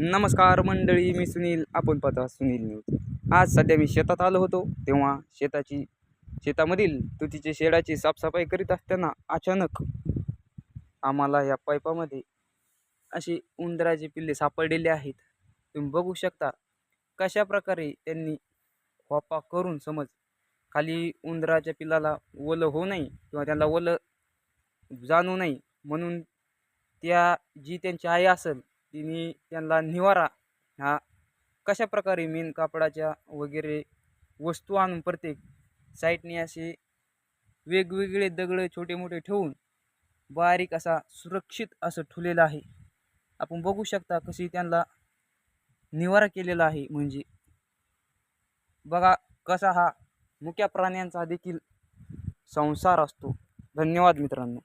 नमस्कार मंडळी मी सुनील. आपण पाहता सुनील न्यूज. आज सध्या मी शेतात आलो होतो तेव्हा शेताची शेतामधील तुतीच्या शेडाची साफसफाई करीत असताना अचानक आम्हाला या पाईपामध्ये असे उंदराचे पिल्ले सापडलेले आहेत. तुम्ही बघू शकता कशा प्रकारे त्यांनी वापा करून समज खाली उंदराच्या पिल्लाला ओलं होऊ नये किंवा त्याला ओलं जाणू नये म्हणून त्या जी त्यांची आई असेल तिने त्यांना निवारा हा कशा प्रकारे मेन कापडाच्या वगैरे वस्तू आणून प्रत्येक साईडने असे वेगवेगळे दगड छोटे मोठे ठेवून बारीक असा सुरक्षित असं ठेवलेलं आहे. आपण बघू शकता कशी त्यांना निवारा केलेला आहे म्हणजे. बघा कसा हा मुक्या प्राण्यांचा देखील संसार असतो. धन्यवाद मित्रांनो.